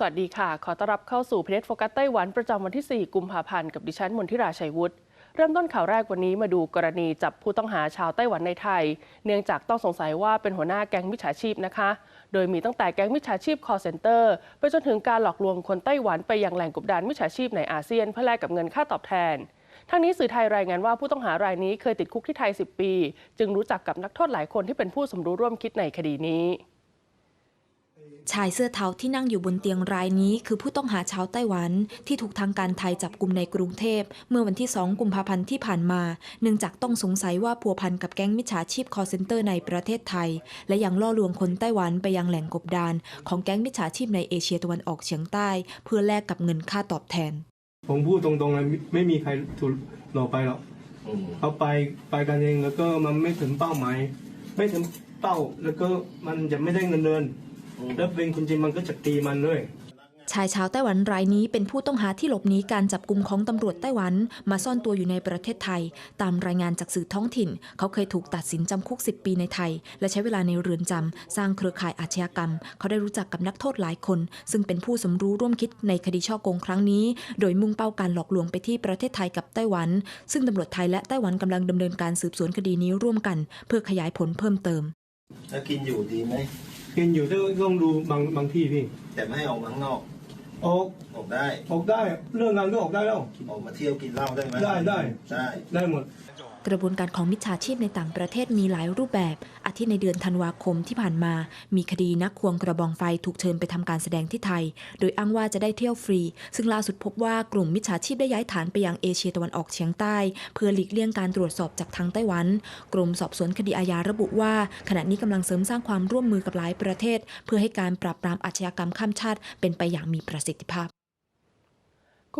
สวัสดีค่ะ ขอต้อนรับเข้าสู่เพจโฟกัสไต้หวันประจำวันที่ 4 กุมภาพันธ์กับดิฉันมนทิราชัยวุฒิเริ่มต้นข่าวแรกวันนี้มาดูกรณีจับผู้ต้องหาชาวไต้หวันในไทย เนื่องจากต้องสงสัยว่าเป็นหัวหน้าแก๊งมิจฉาชีพนะคะ โดยมีตั้งแต่แก๊งมิจฉาชีพ call center ไปจนถึงการหลอกลวงคนไต้หวันไปยังแหล่งกบดานมิจฉาชีพในอาเซียนเพื่อแลกกับเงินค่าตอบแทนทั้งนี้สื่อไทยรายงานว่าผู้ต้องหารายนี้เคยติดคุกที่ไทย 10 ปี จึงรู้จักกับนักโทษหลายคนที่เป็นผู้สมรู้ร่วมคิดในคดีนี้ ชายเสื้อเทาที่นั่งอยู่บนเตียงรายนี้ คือผู้ต้องหาชาวไต้หวันที่ถูกทางการไทยจับกลุ่มในกรุงเทพ เมื่อวันที่ 2 กุมภาพันธ์ที่ผ่านมา เนื่องจากต้องสงสัยว่าพัวพันกับแก๊งมิจฉาชีพคอเซ็นเตอร์ในประเทศไทย และยังล่อลวงคนไต้หวันไปยังแหล่งกบดาน ของแก๊งมิจฉาชีพในเอเชียตะวันออกเฉียงใต้ เพื่อแลกกับเงินค่าตอบแทน ผมพูดตรงๆเลยไม่ไม่มีใครถูกหลอกไปหรอกเขาไปไปกันเองแล้วก็มันไม่ถึงเป้าหมายไม่ถึงเป้าแล้วก็มันจะไม่ได้เงินเดือน แล้วเป็นคนจริงมันก็จะตีมันด้วยชายชาวไต้หวันรายนี้เป็นผู้ต้องหาที่หลบหนีการจับกลุ่มของตำรวจไต้หวัน มาซ่อนตัวอยู่ในประเทศไทย ตามรายงานจากสื่อท้องถิ่น เขาเคยถูกตัดสินจำคุก 10 ปีในไทย และใช้เวลาในเรือนจำสร้างเครือข่ายอาชญากรรม เขาได้รู้จักกับนักโทษหลายคน ซึ่งเป็นผู้สมรู้ร่วมคิดในคดีช่อโกงครั้งนี้ โดยมุ่งเป้าการหลอกลวงไปที่ประเทศไทยกับไต้หวัน ซึ่งตำรวจไทยและไต้หวันกำลังดำเนินการสืบสวนคดีนี้ร่วมกัน เพื่อขยายผลเพิ่มเติมแล้วกินอยู่ดีไหม กินอยู่ต้องต้องดูบางบางที่พี่แต่ไม่ให้ออกมาข้างนอก ออกออกได้ ออกได้ เรื่องงานก็ออกได้แล้ว ออกมาเที่ยวกินเหล้าได้ไหมได้ได้ ได้ ได้หมด กระบวนการของมิจฉาชีพในต่างประเทศมีหลายรูปแบบ อาทิในเดือนธันวาคมที่ผ่านมา มีคดีนักควงกระบองไฟถูกเชิญไปทำการแสดงที่ไทย โดยอ้างว่าจะได้เที่ยวฟรี ซึ่งล่าสุดพบว่ากลุ่มมิจฉาชีพได้ย้ายฐานไปยังเอเชียตะวันออกเฉียงใต้ เพื่อหลีกเลี่ยงการตรวจสอบจากทางไต้หวัน กรมสอบสวนคดีอาญาระบุว่า ขณะนี้กำลังเสริมสร้างความร่วมมือกับหลายประเทศ เพื่อให้การปราบปรามอาชญากรรมข้ามชาติ เป็นไปอย่างมีประสิทธิภาพ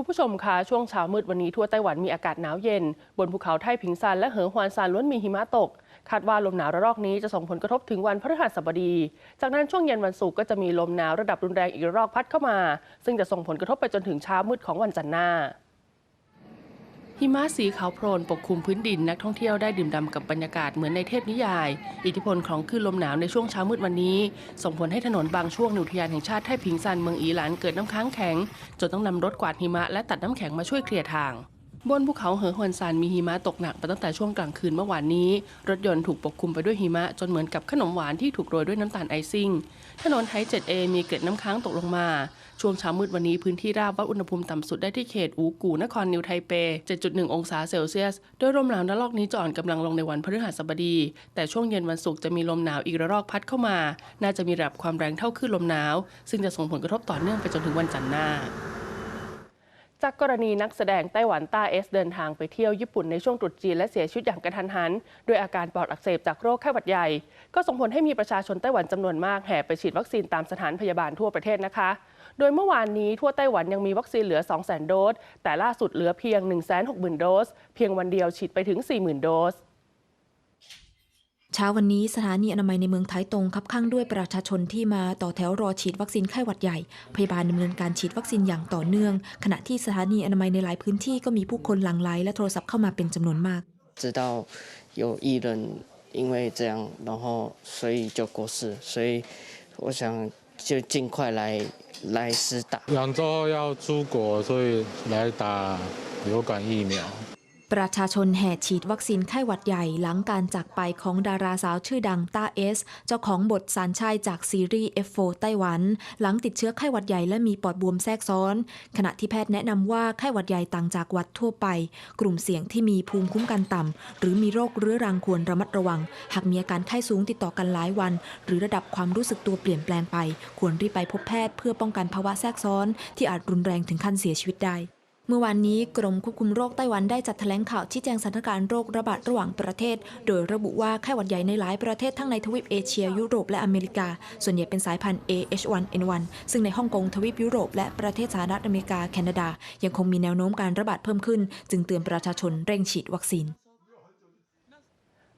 คุณผู้ชมคะช่วงเช้ามืดวันนี้ทั่วไต้หวันมีอากาศหนาวเย็น บนภูเขาไทผิงซานและเหอฮวานซานล้วนมีหิมะตก คาดว่าลมหนาวระลอกนี้จะส่งผลกระทบถึงวันพฤหัสบดี จากนั้นช่วงเย็นวันศุกร์ก็จะมีลมหนาวระดับรุนแรงอีกระลอกพัดเข้ามา ซึ่งจะส่งผลกระทบไปจนถึงเช้ามืดของวันจันทร์หน้า หิมะสีขาวโพลนปกคลุมพื้นดินนักท่องเที่ยวได้ดื่มด่ำกับบรรยากาศเหมือนในเทพนิยาย อิทธิพลของคลื่นลมหนาวในช่วงเช้ามืดวันนี้ ส่งผลให้ถนนบางช่วงในอุทยานแห่งชาติไท่ผิงซานเมืองอีหลานเกิดน้ำค้างแข็งจนต้องนำรถกวาดหิมะและตัดน้ำแข็งมาช่วยเคลียร์ทาง บนภูเขาเหอฮวนซานมีหิมะตกหนักมาตั้งแต่ช่วงกลางคืนเมื่อวานนี้ รถยนต์ถูกปกคลุมไปด้วยหิมะจนเหมือนกับขนมหวานที่ถูกโรยด้วยน้ำตาลไอซิ่ง ถนนไทเจ็ดเอมีเกล็ดน้ำค้างตกลงมา ช่วงเช้ามืดวันนี้พื้นที่ราบวัดอุณหภูมิต่ำสุดได้ที่เขตอูกูนครนิวไทเป 7.1 องศาเซลเซียส โดยลมหนาวระลอกนี้จะอ่อนกำลังลงในวันพฤหัสบดี แต่ช่วงเย็นวันศุกร์จะมีลมหนาวอีกระลอกพัดเข้ามา น่าจะมีระดับความแรงเท่าคลื่นลมหนาว ซึ่งจะส่งผลกระทบต่อเนื่องไปจนถึงวันจันทร์หน้า จากกรณีนักแสดงไต้หวันต้าเอสเดินทางไปเที่ยวญี่ปุ่นในช่วงตรุษจีนและเสียชีวิตอย่างกระทันหันด้วยอาการปอดอักเสบจากโรคไข้หวัดใหญ่ ก็ส่งผลให้มีประชาชนไต้หวันจำนวนมากแห่ไปฉีดวัคซีนตามสถานพยาบาลทั่วประเทศนะคะ โดยเมื่อวานนี้ทั่วไต้หวันยังมีวัคซีนเหลือ 200,000 โดส แต่ล่าสุดเหลือเพียง 160,000 โดส เพียงวันเดียวฉีดไปถึง 40,000 โดส ช้าวันนี้สถานีอนามัยในเมืองไทตรงคับข้างด้วยประชาชนที่มาต่อแถวรอฉีดวัคซีนไข้หวัดใหญ่ พยาบาลดำเนินการฉีดวัคซีนอย่างต่อเนื่อง ขณะที่สถานีอนามัยในหลายพื้นที่ก็มีผู้คนหลั่งไหลและโทรศัพท์เข้ามาเป็นจำนวนมาก 知道有艺人因为这样，然后所以就过世，所以我想就尽快来来施打。两周后要出国，所以来打流感疫苗。 ประชาชนแห่ฉีดวัคซีนไข้หวัดใหญ่หลังการจากไปของดาราสาวชื่อดังต้าเอส เจ้าของบทสารชายจากซีรีส์ F4 ไต้หวัน หลังติดเชื้อไข้หวัดใหญ่และมีปอดบวมแทรกซ้อน ขณะที่แพทย์แนะนำว่าไข้หวัดใหญ่ต่างจากหวัดทั่วไป กลุ่มเสี่ยงที่มีภูมิคุ้มกันต่ำหรือมีโรคเรื้อรังควรระมัดระวัง หากมีอาการไข้สูงติดต่อกันหลายวัน หรือระดับความรู้สึกตัวเปลี่ยนแปลงไป ควรรีบไปพบแพทย์เพื่อป้องกันภาวะแทรกซ้อน ที่อาจรุนแรงถึงขั้นเสียชีวิตได้ เมื่อวานนี้กรมควบคุมโรคไต้หวันได้จัดแถลงข่าวชี้แจงสถานการณ์โรคระบาดระหว่างประเทศ โดยระบุว่าไข้หวัดใหญ่ในหลายประเทศทั้งในทวีปเอเชีย ยุโรปและอเมริกา ส่วนใหญ่เป็นสายพันธุ์ AH1N1 ซึ่งในฮ่องกงทวีปยุโรปและประเทศสหรัฐอเมริกาแคนาดา ยังคงมีแนวโน้มการระบาดเพิ่มขึ้น จึงเตือนประชาชนเร่งฉีดวัคซีน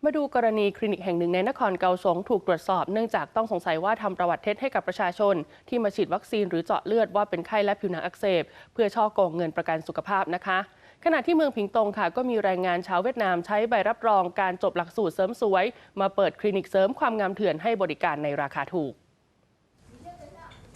มาดูกรณีคลินิกแห่งหนึ่งในนครเกาสงถูกตรวจสอบเนื่องจากต้องสงสัยว่าทำประวัติเท็จให้กับประชาชน ที่มาฉีดวัคซีนหรือเจาะเลือดว่าเป็นไข้และผิวหนังอักเสบ เพื่อช่อโกงเงินประกันสุขภาพนะคะ ขณะที่เมืองผิงตงค่ะ ก็มีแรงงานชาวเวียดนามใช้ใบรับรองการจบหลักสูตรเสริมสวย มาเปิดคลินิกเสริมความงามเถื่อนให้บริการในราคาถูก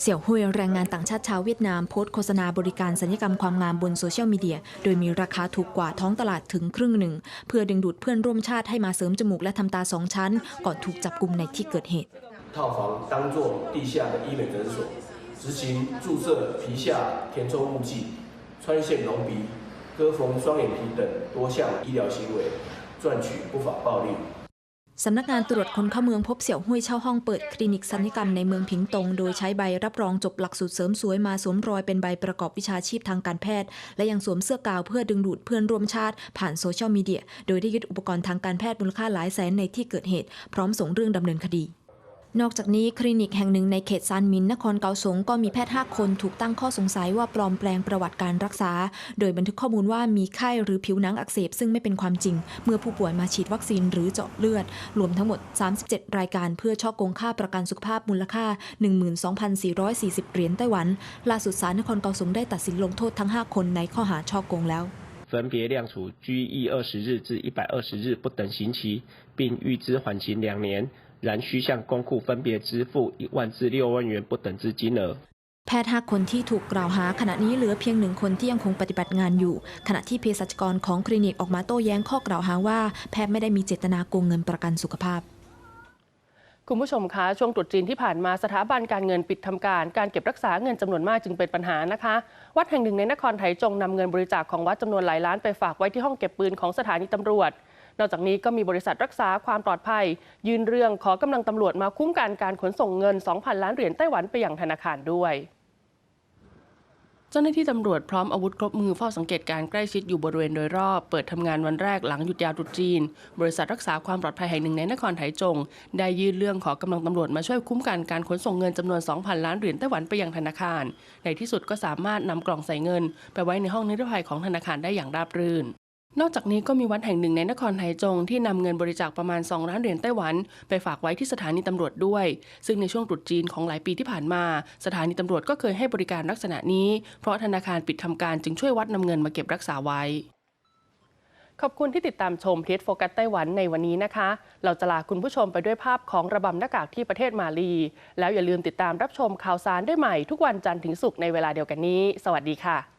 เสี่ยวหุยแรงงานต่างชาติชาวเวียดนามโพสต์โฆษณาบริการสัญญกรรมความงามบนโซเชียลมีเดีย โดยมีราคาถูกกว่าท้องตลาดถึงครึ่งหนึ่ง เพื่อดึงดูดเพื่อนร่วมชาติให้มาเสริมจมูกและทำตาสองชั้น ก่อนถูกจับกลุ่มในที่เกิดเหตุ 套房当做地下的医美诊所，执行注射皮下填充物剂、穿线隆鼻、割缝双眼皮等多项医疗行为，赚取不法暴利。 สำนักงานตรวจคนเข้าเมืองพบเสี่ยวห้วยเช่าห้องเปิดคลินิกสัญญกรรมในเมืองผิงตง โดยใช้ใบรับรองจบหลักสูตรเสริมสวยมาสวมรอยเป็นใบประกอบวิชาชีพทางการแพทย์ และยังสวมเสื้อกาวเพื่อดึงดูดเพื่อนร่วมชาติผ่านโซเชียลมีเดีย โดยได้ยึดอุปกรณ์ทางการแพทย์มูลค่าหลายแสนในที่เกิดเหตุ พร้อมส่งเรื่องดำเนินคดี นอกจากนี้คลินิกแห่งหนึ่งในเขตซานมินนครเกาสงก็มีแพทย์ 5 คนถูกตั้งข้อสงสัยว่าปลอมแปลงประวัติการรักษา โดยบันทึกข้อมูลว่ามีไข้หรือผิวหนังอักเสบซึ่งไม่เป็นความจริง เมื่อผู้ป่วยมาฉีดวัคซีนหรือเจาะเลือด รวมทั้งหมด 37 รายการเพื่อช่อโกงค่าประกันสุขภาพมูลค่า 12,440 เหรียญไต้หวัน ล่าสุดศาลนครเกาสงได้ตัดสินลงโทษทั้ง 5 คนในข้อหาช่อโกงแล้ว 分别量处拘役二十日至一百二十日不等刑期，并预支缓刑两年， 然需向公库分别支付一万至六万元不等之金额。 แพทย์ 5 คนที่ถูกกล่าวหาขณะนี้เหลือเพียงหนึ่งคนที่ยังคงปฏิบัติงานอยู่ ขณะที่เภสัชกรของคลินิกออกมาโต้แย้งข้อกล่าวหาว่าแพทย์ไม่ได้มีเจตนาโกงเงินประกันสุขภาพ คุณผู้ชมคะช่วงตรุษจีนที่ผ่านมาสถาบันการเงินปิดทำการ การเก็บรักษาเงินจำนวนมากจึงเป็นปัญหานะคะ วัดแห่งหนึ่งในนครไถจงนำเงินบริจาคของวัดจำนวนหลายล้านไปฝากไว้ที่ห้องเก็บปืนของสถานีตำรวจ นอกจากนี้ก็มีบริษัทรักษาความปลอดภัย ยื่นเรื่องขอกำลังตำรวจมาคุ้มกันการขนส่งเงิน 2,000 ล้านเหรียญไต้หวันไปยังธนาคารด้วยเจ้าหน้าที่ตำรวจพร้อมอาวุธครบมือเฝ้าสังเกตการใกล้ชิดอยู่บริเวณโดยรอบ เปิดทำงานวันแรกหลังหยุดยาวตรุษจีน บริษัทรักษาความปลอดภัยแห่งหนึ่งในนครไถจง ได้ยื่นเรื่องขอกำลังตำรวจมาช่วยคุ้มกันการขนส่งเงินจำนวน 2,000 ล้านเหรียญไต้หวันไปยังธนาคาร ในที่สุดก็สามารถนำกล่องใส่เงิน ไปไว้ในห้องนิรภัยของธนาคารได้อย่างราบรื่น นอกจากนี้ก็มีวัดแห่งหนึ่งในนครไทจงที่นำเงินบริจาคประมาณ 2 ล้านเหรียญไต้หวัน ไปฝากไว้ที่สถานีตำรวจด้วย ซึ่งในช่วงตรุษจีนของหลายปีที่ผ่านมา สถานีตำรวจก็เคยให้บริการลักษณะนี้ เพราะธนาคารปิดทำการจึงช่วยวัดนำเงินมาเก็บรักษาไว้ ขอบคุณที่ติดตามชมเทสโฟกัสไต้หวันในวันนี้นะคะ เราจะลาคุณผู้ชมไปด้วยภาพของระบำหน้ากากที่ประเทศมาลี แล้วอย่าลืมติดตามรับชมข่าวสารได้ใหม่ทุกวันจันทร์ถึงศุกร์ในเวลาเดียวกันนี้ สวัสดีค่ะ